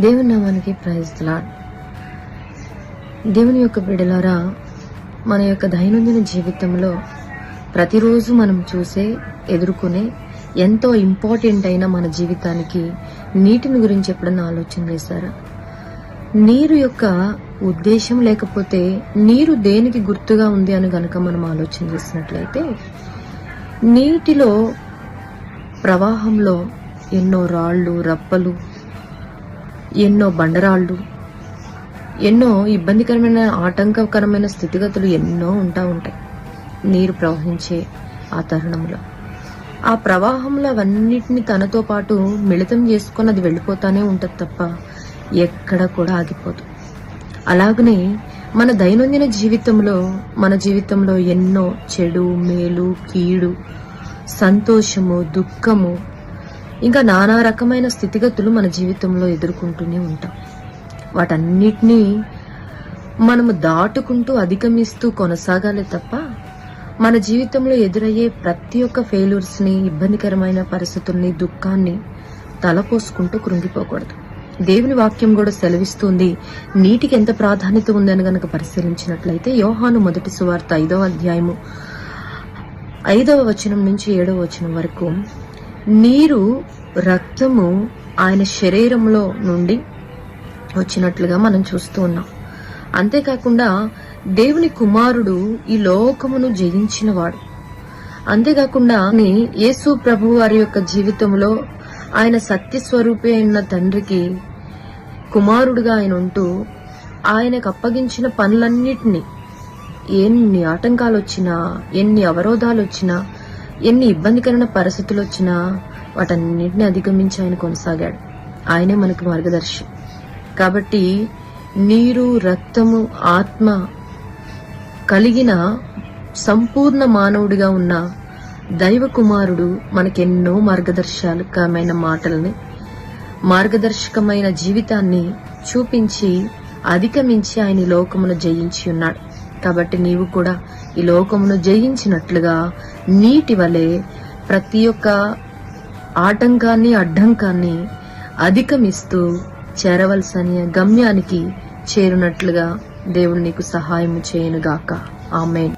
దేవుని నామానికి ప్రయత్నాడు దేవుని యొక్క బిడలారా మన యొక్క దైనందిన జీవితంలో ప్రతిరోజు మనం చూసే ఎదుర్కొనే ఎంతో ఇంపార్టెంట్ అయిన మన జీవితానికి నీటిని గురించి ఎప్పుడన్నా ఆలోచన చేశారా? నీరు యొక్క ఉద్దేశం లేకపోతే నీరు దేనికి గుర్తుగా ఉంది అని గనక మనం ఆలోచన చేసినట్లయితే నీటిలో ప్రవాహంలో ఎన్నో రాళ్ళు రప్పలు ఎన్నో బండరాళ్ళు ఎన్నో ఇబ్బందికరమైన ఆటంకకరమైన స్థితిగతులు ఎన్నో ఉంటా ఉంటాయి. నీరు ప్రవహించే ఆ తరుణంలో. ఆ ప్రవాహంలో అవన్నిటిని తనతో పాటు మిళితం చేసుకొని అది వెళ్ళిపోతానే ఉంటుంది తప్ప ఎక్కడ కూడా ఆగిపోదు. అలాగనే మన దైనందిన జీవితంలో మన జీవితంలో ఎన్నో చెడు మేలు కీడు సంతోషము దుఃఖము ఇంకా నానా రకమైన స్థితిగతులు మన జీవితంలో ఎదుర్కొంటూనే ఉంటాం. వాటన్నిటినీ మనము దాటుకుంటూ అధిగమిస్తూ కొనసాగాలి తప్ప మన జీవితంలో ఎదురయ్యే ప్రతి ఒక్క ఫెయిల్యూర్స్ని ఇబ్బందికరమైన పరిస్థితుల్ని దుఃఖాన్ని తలపోసుకుంటూ కృంగిపోకూడదు. దేవుని వాక్యం కూడా సెలవిస్తుంది నీటికి ఎంత ప్రాధాన్యత ఉందని గనక పరిశీలించినట్లయితే యోహాను మొదటి సువార్త ఐదవ అధ్యాయము ఐదవ వచనం నుంచి ఏడవ వచనం వరకు నీరు రక్తము ఆయన శరీరంలో నుండి వచ్చినట్లుగా మనం చూస్తూ ఉన్నాం. అంతేకాకుండా దేవుని కుమారుడు ఈ లోకమును జయించినవాడు. అంతేకాకుండా యేసు ప్రభు వారి యొక్క జీవితంలో ఆయన సత్యస్వరూపే అయిన తండ్రికి కుమారుడుగా ఆయన ఉంటూ ఆయనకు అప్పగించిన పనులన్నిటినీ ఎన్ని ఆటంకాలు వచ్చినా ఎన్ని అవరోధాలు వచ్చినా ఎన్ని ఇబ్బందికరమైన పరిస్థితులు వచ్చినా వాటన్నిటిని అధిగమించి ఆయన కొనసాగాడు. ఆయనే మనకు మార్గదర్శి. కాబట్టి నీరు రక్తము ఆత్మ కలిగిన సంపూర్ణ మానవుడిగా ఉన్న దైవ కుమారుడు మనకెన్నో మార్గదర్శకమైన మాటల్ని మార్గదర్శకమైన జీవితాన్ని చూపించి అధిగమించి ఆయన లోకమును జయించి ఉన్నాడు. కాబట్టి నీవు కూడా ఈ లోకమును జయించినట్లుగా నీటి వలె ప్రతి ఒక్క ఆటంకాన్ని అడ్డంకాన్ని అధిగమిస్తూ చేరవలసిన గమ్యానికి చేరునట్లుగా దేవుడు నీకు సహాయం చేయనుగాక. ఆమెన్.